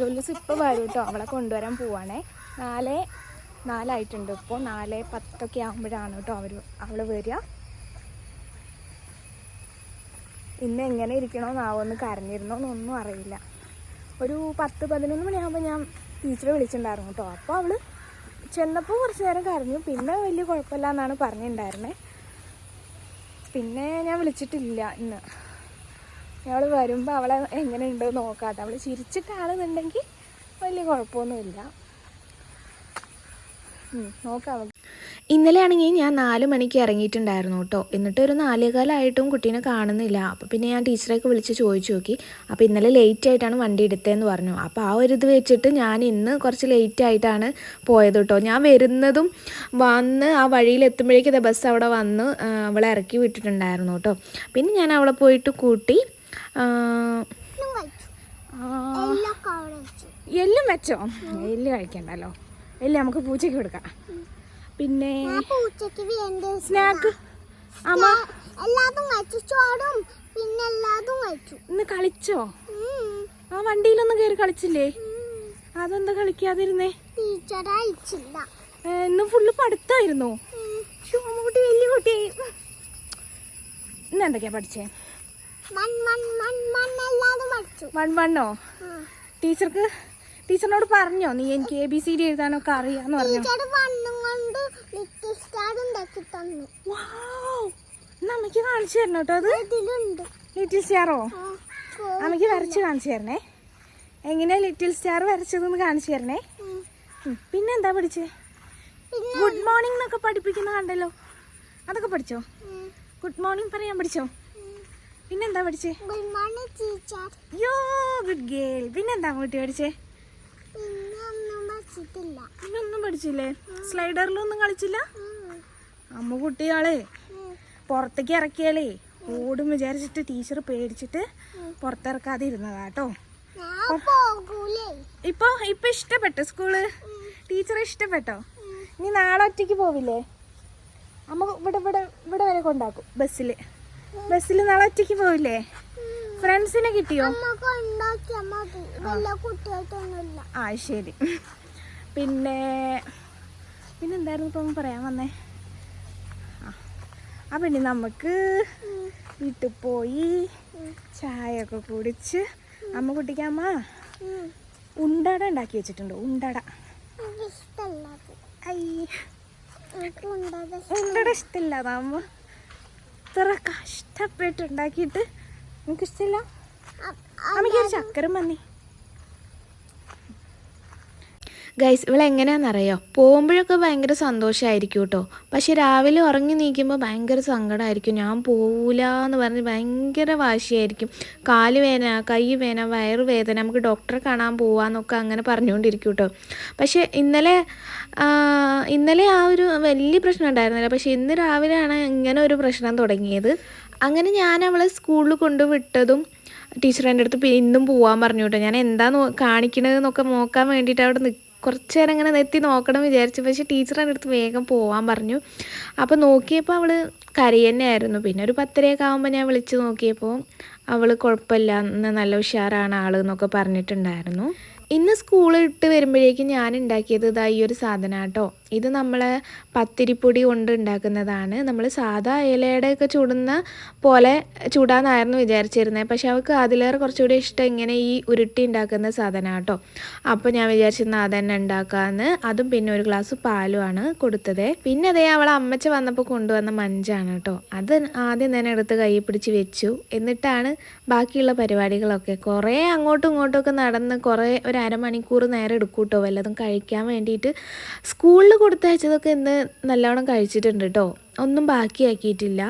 ലുലുസ് ഇപ്പോൾ വരും കേട്ടോ അവളെ കൊണ്ടുവരാൻ പോവാണേ. നാല് നാലായിട്ടുണ്ട് ഇപ്പോൾ നാല് പത്തൊക്കെ ആകുമ്പോഴാണ് കേട്ടോ അവർ അവൾ വരിക ഇന്ന് എങ്ങനെ ഇരിക്കണമെന്നാവോന്ന് കരഞ്ഞിരുന്നോന്നൊന്നും അറിയില്ല. ഒരു പത്ത് പതിനൊന്ന് മണിയാകുമ്പോൾ ഞാൻ ടീച്ചറെ വിളിച്ചിട്ടുണ്ടായിരുന്നു കേട്ടോ അപ്പോൾ അവൾ ചെന്നപ്പോൾ കുറച്ച് നേരം കരഞ്ഞു. പിന്നെ വലിയ കുഴപ്പമില്ല എന്നാണ് പറഞ്ഞിട്ടുണ്ടായിരുന്നത് പിന്നെ ഞാൻ വിളിച്ചിട്ടില്ല ഇന്ന്. അവൾ വരുമ്പോൾ അവളെ എങ്ങനെയുണ്ട് നോക്കാട്ടെ അവൾ ചിരിച്ചിട്ടാണെന്നുണ്ടെങ്കിൽ വലിയ കുഴപ്പമൊന്നുമില്ല നോക്കാം ഇന്നലെയാണെങ്കിൽ ഞാൻ നാല് മണിക്ക് ഇറങ്ങിയിട്ടുണ്ടായിരുന്നു കേട്ടോ. എന്നിട്ട് ഒരു നാലേകാലായിട്ടും കുട്ടീനെ കാണുന്നില്ല. അപ്പോൾ പിന്നെ ഞാൻ ടീച്ചറെയൊക്കെ വിളിച്ച് ചോദിച്ചു നോക്കി. അപ്പോൾ ഇന്നലെ ലേറ്റ് ആയിട്ടാണ് വണ്ടി എടുത്തതെന്ന് പറഞ്ഞു. അപ്പോൾ ആ ഒരു ഇത് വെച്ചിട്ട് ഞാൻ ഇന്ന് കുറച്ച് ലേറ്റ് ആയിട്ടാണ് പോയത് കേട്ടോ. ഞാൻ വരുന്നതും വന്ന് ആ വഴിയിൽ എത്തുമ്പോഴേക്കും ബസ് അവിടെ വന്ന് അവളെ ഇറക്കി വിട്ടിട്ടുണ്ടായിരുന്നു കേട്ടോ. പിന്നെ ഞാൻ അവളെ പോയിട്ട് കൂട്ടി എല്ലും വെച്ചോ. എല്ല് കഴിക്കണ്ടല്ലോ. എല്ല് നമുക്ക് പൂച്ചയ്ക്ക് കൊടുക്കാം. പിന്നെ സ്നാക്ക്. അമ്മ. എല്ലാതും കഴിച്ചു ചോറും പിന്നെ എല്ലാതും കഴിച്ചു ഇന്ന് കളിച്ചോ? ആ വണ്ടിയിലൊന്നും കയറി കളിച്ചില്ലേ? അതെന്താ കളിക്കാതിരുന്നേ? ടീച്ചർ അയച്ചില്ല. ഇന്ന് ഫുള്ള് പഠിത്തായിരുന്നു കുട്ടി വലിയ കുട്ടിയായി ഇന്ന് എന്തൊക്കെയാ പഠിച്ചേ? ടീച്ചർക്ക് ടീച്ചറിനോട് പറഞ്ഞോ? നീ എനിക്ക് എ ബി സി ഡി എഴുതാനൊക്കെ അറിയാന്ന് പറഞ്ഞു? കാണിച്ചു തരണം കേട്ടോ അത്? ലിറ്റിൽ സ്റ്റാറോ അമ്മയ്ക്ക് വരച്ച് കാണിച്ചു തരണേ. എങ്ങനെയാ ലിറ്റിൽ സ്റ്റാർ വരച്ചതെന്ന് കാണിച്ചു തരണേ. പിന്നെന്താ പഠിച്ചേ? ഗുഡ് മോർണിംഗ് എന്നൊക്കെ പഠിപ്പിക്കുന്ന കണ്ടല്ലോ. അതൊക്കെ പഠിച്ചോ? ഗുഡ് മോർണിംഗ് പറയാൻ പഠിച്ചോ. പിന്നെന്താ പഠിച്ചേ? ഗുഡ് മോർണിംഗ് ടീച്ചർ യോ ഗുഡ് ഗേൾ പിന്നെന്താ കുട്ടി പഠിച്ചേ? ഒന്നും പിന്നൊന്നും പഠിച്ചില്ലേ? സ്ലൈഡറിലൊന്നും കളിച്ചില്ല? അമ്മ കുട്ടിയാളെ ഉം. പുറത്തേക്ക് ഇറക്കിയാലേ ഓടും വിചാരിച്ചിട്ട് ടീച്ചർ പേടിച്ചിട്ട് പുറത്തിറക്കാതെ ഇരുന്നതാ കേട്ടോ ഇപ്പൊ ഇപ്പൊ ഇഷ്ടപ്പെട്ടോ സ്കൂൾ ടീച്ചർ ഇഷ്ടപ്പെട്ടോ? ഇനി നാളെ ഒറ്റയ്ക്ക് പോവില്ലേ? അമ്മ ഇവിടെ ഇവിടെ ഇവിടെ വരെ കൊണ്ടാക്കും ബസ്സിൽ ബസ്സിൽ നാളെ ഒറ്റയ്ക്ക് പോവില്ലേ? ഫ്രണ്ട്സിനെ കിട്ടിയോ? ആ ശരി. പിന്നെ പിന്നെ എന്തായിരുന്നു ഇപ്പം പറയാൻ വന്നേ? ആ പിന്നെ നമുക്ക് വീട്ടിൽ പോയി ചായ ഒക്കെ കുടിച്ച് അമ്മ കുട്ടിക്ക് അമ്മ ഉണ്ടട ഉണ്ടാക്കി വെച്ചിട്ടുണ്ട് ഉണ്ടട. ഉണ്ടട ഇഷ്ടമില്ല അമ്മ ഇത്ര കഷ്ടപ്പെട്ട് ഉണ്ടാക്കിയിട്ട്? നമുക്ക് ഇഷ്ടമില്ല അമ്മയ്ക്ക് ഒരു ചക്കര മന്നി. ഗൈസ് ഇവൾ എങ്ങനെയാണെന്നറിയോ? പോകുമ്പോഴൊക്കെ ഭയങ്കര സന്തോഷമായിരിക്കും കേട്ടോ പക്ഷെ രാവിലെ ഉറങ്ങി നീക്കുമ്പോൾ ഭയങ്കര സങ്കടമായിരിക്കും ഞാൻ പോവില്ല എന്ന് പറഞ്ഞ് ഭയങ്കര വാശിയായിരിക്കും. കാൽ വേദന കൈ വേദന വയറ് വേദന നമുക്ക് ഡോക്ടറെ കാണാൻ പോവാന്നൊക്കെ അങ്ങനെ പറഞ്ഞുകൊണ്ടിരിക്കും കേട്ടോ പക്ഷേ ഇന്നലെ ഇന്നലെ ആ ഒരു വലിയ പ്രശ്നം ഉണ്ടായിരുന്നില്ല. പക്ഷെ ഇന്ന് രാവിലെയാണ് ഇങ്ങനെ ഒരു പ്രശ്നം തുടങ്ങിയത്. അങ്ങനെ ഞാൻ അവളെ സ്കൂളിൽ കൊണ്ടുവിട്ടതും ടീച്ചർ എന്റെ അടുത്ത് ഇന്നും പോവാൻ പറഞ്ഞു കേട്ടോ ഞാൻ എന്താ കാണിക്കണതെന്നൊക്കെ നോക്കാൻ വേണ്ടിയിട്ട് അവിടെ നി കുറച്ച് നേരം ഇങ്ങനെ നെത്തി നോക്കണം വിചാരിച്ചു. പക്ഷേ ടീച്ചർ എന്റെ അടുത്ത് വേഗം പോകാൻ പറഞ്ഞു. അപ്പോൾ നോക്കിയപ്പോൾ അവൾ കരയന്നെയായിരുന്നു പിന്നെ ഒരു പത്തരയൊക്കെ ആകുമ്പോൾ ഞാൻ വിളിച്ച് നോക്കിയപ്പോൾ അവൾ കുഴപ്പമില്ല നല്ല ഉഷാറാണ് ആൾ എന്നൊക്കെ പറഞ്ഞിട്ടുണ്ടായിരുന്നു. ഇന്ന് സ്കൂളിൽ ഇട്ട് വരുമ്പോഴേക്കും ഞാൻ ഉണ്ടാക്കിയത് ഇതാ ഈ ഒരു സാധനം കേട്ടോ ഇത് നമ്മൾ പത്തിരിപ്പൊടി കൊണ്ട് ഉണ്ടാക്കുന്നതാണ്. നമ്മൾ സാധാ ഇലയുടെ ഒക്കെ ചുടുന്ന പോലെ ചൂടാന്നായിരുന്നു വിചാരിച്ചിരുന്നത് പക്ഷെ അവൾക്ക് അതിലേറെ കുറച്ചുകൂടി ഇഷ്ടം ഇങ്ങനെ ഈ ഉരുട്ടി ഉണ്ടാക്കുന്ന സാധനം കേട്ടോ അപ്പോൾ ഞാൻ വിചാരിച്ചിരുന്ന തന്നെ ഉണ്ടാക്കാമെന്ന് അതും പിന്നെ ഒരു ഗ്ലാസ് പാലുമാണ് കൊടുത്തത്. പിന്നെ അതേ അവൾ അമ്മച്ച വന്നപ്പോൾ കൊണ്ടുവന്ന മഞ്ചാണ് കേട്ടോ അത് ആദ്യം തന്നെ എടുത്ത് കൈ പിടിച്ച് വെച്ചു. എന്നിട്ടാണ് ബാക്കിയുള്ള പരിപാടികളൊക്കെ. കുറേ അങ്ങോട്ടും ഇങ്ങോട്ടും ഒക്കെ നടന്ന് കുറേ ഒരു അരമണിക്കൂർ നേരം എടുക്കൂട്ടോ കേട്ടോ വല്ലതും കഴിക്കാൻ വേണ്ടിയിട്ട്. സ്കൂളിൽ കൊടുത്തയച്ചതൊക്കെ ഇന്ന് നല്ലവണ്ണം കഴിച്ചിട്ടുണ്ട് കേട്ടോ ഒന്നും ബാക്കിയാക്കിയിട്ടില്ല.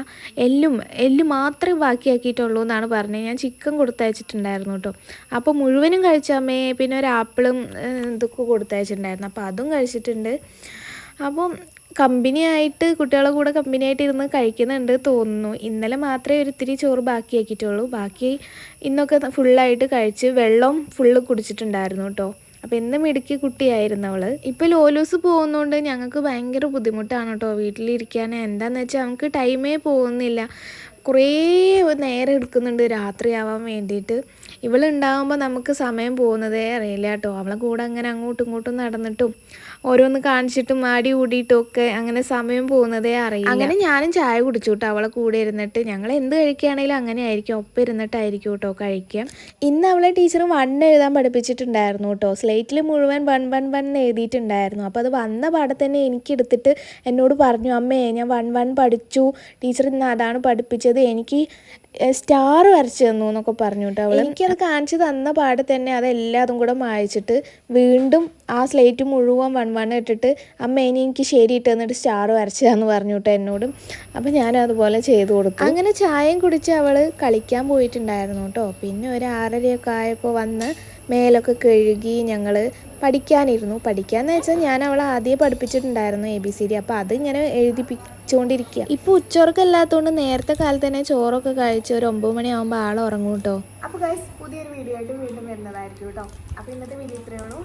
എല്ലും എല്ല് മാത്രമേ ബാക്കിയാക്കിയിട്ടുള്ളൂ എന്നാണ് പറഞ്ഞത്. ഞാൻ ചിക്കൻ കൊടുത്തയച്ചിട്ടുണ്ടായിരുന്നു കേട്ടോ അപ്പോൾ മുഴുവനും കഴിച്ചമ്മേ പിന്നെ ഒരു ആപ്പിളും ഇതൊക്കെ കൊടുത്തയച്ചിട്ടുണ്ടായിരുന്നു. അപ്പോൾ അതും കഴിച്ചിട്ടുണ്ട്. അപ്പം കമ്പനിയായിട്ട് കുട്ടികളെ കൂടെ കമ്പനിയായിട്ട് ഇരുന്ന് കഴിക്കുന്നുണ്ട് തോന്നുന്നു. ഇന്നലെ മാത്രമേ ഒരു ഇത്തിരി ചോറ് ബാക്കിയാക്കിയിട്ടുള്ളൂ. ബാക്കി ഇന്നൊക്കെ ഫുള്ളായിട്ട് കഴിച്ച് വെള്ളം ഫുള്ള് കുടിച്ചിട്ടുണ്ടായിരുന്നു കേട്ടോ അപ്പോൾ ഇന്ന് മിടുക്കി കുട്ടിയായിരുന്നു അവൾ ഇപ്പോൾ ലോലൂസ് പോകുന്നതുകൊണ്ട് ഞങ്ങൾക്ക് ഭയങ്കര ബുദ്ധിമുട്ടാണ് കേട്ടോ വീട്ടിലിരിക്കാൻ എന്താണെന്ന് വെച്ചാൽ നമുക്ക് ടൈമേ പോകുന്നില്ല. കുറേ നേരം എടുക്കുന്നുണ്ട് രാത്രിയാവാൻ വേണ്ടിയിട്ട്. ഇവളുണ്ടാകുമ്പോൾ നമുക്ക് സമയം പോകുന്നതേ അറിയില്ല കേട്ടോ. അവളെ കൂടെ അങ്ങനെ അങ്ങോട്ടും ഇങ്ങോട്ടും നടന്നിട്ടും ഓരോന്ന് കാണിച്ചിട്ടും ആടി കൂടിയിട്ടും ഒക്കെ അങ്ങനെ സമയം പോകുന്നതേ അറിയില്ല. അങ്ങനെ ഞാനും ചായ കുടിച്ചു കേട്ടോ അവളെ കൂടെ ഇരുന്നിട്ട്. ഞങ്ങൾ എന്ത് കഴിക്കുകയാണെങ്കിലും അങ്ങനെ ആയിരിക്കും ഒപ്പം ഇരുന്നിട്ടായിരിക്കും കേട്ടോ കഴിക്കുക. ഇന്ന് അവളെ ടീച്ചർ വൺ എഴുതാൻ പഠിപ്പിച്ചിട്ടുണ്ടായിരുന്നു കേട്ടോ സ്ലേറ്റിൽ മുഴുവൻ വൺ വൺ വൺ എഴുതിയിട്ടുണ്ടായിരുന്നു. അപ്പോൾ അത് വന്ന പാടത്തന്നെ തന്നെ എനിക്കെടുത്തിട്ട് എന്നോട് പറഞ്ഞു അമ്മേ ഞാൻ വൺ വൺ പഠിച്ചു. ടീച്ചർ ഇന്ന് അതാണ് പഠിപ്പിച്ചത്. എനിക്ക് സ്റ്റാർ വരച്ചു തന്നു എന്നൊക്കെ പറഞ്ഞു കേട്ടോ അവൾ എനിക്കത് കാണിച്ചു തന്ന പാടെ തന്നെ അതെല്ലാതും കൂടെ മായച്ചിട്ട് വീണ്ടും ആ സ്ലേറ്റ് മുഴുവൻ വൺ വൺ ഇട്ടിട്ട് അമ്മ ഇനി എനിക്ക് ശരി ഇട്ടെന്നിട്ട് സ്റ്റാർ വരച്ചതാന്ന് പറഞ്ഞു കേട്ടോ എന്നോടും. അപ്പം ഞാൻ അതുപോലെ ചെയ്തു കൊടുത്തു. അങ്ങനെ ചായയും കുടിച്ച് അവൾ കളിക്കാൻ പോയിട്ടുണ്ടായിരുന്നു കേട്ടോ പിന്നെ ഒരു ആറരയൊക്കെ ആയപ്പോൾ വന്ന് മേലൊക്കെ കഴുകി ഞങ്ങൾ പഠിക്കാനിരുന്നു. പഠിക്കാന്ന് വെച്ചാൽ ഞാൻ അവളെ ആദ്യം പഠിപ്പിച്ചിട്ടുണ്ടായിരുന്നു എ ബി സി ഡി അപ്പോൾ അത് ഇങ്ങനെ എഴുതിപ്പിച്ചുകൊണ്ടിരിക്കുക ഇപ്പോൾ ഉച്ചോർക്കല്ലാത്തതുകൊണ്ട് നേരത്തെ കാലത്ത് തന്നെ ചോറൊക്കെ കഴിച്ച് ഒരു ഒമ്പത് മണിയാകുമ്പോൾ ആൾ ഉറങ്ങും കേട്ടോ അപ്പോൾ ഗൈസ് പുതിയൊരു വീഡിയോ ആയിട്ട് വീണ്ടും വരുന്നതായിരിക്കും കേട്ടോ അപ്പോൾ ഇന്നത്തെ വീഡിയോ ഇത്രയേ ഉള്ളൂ.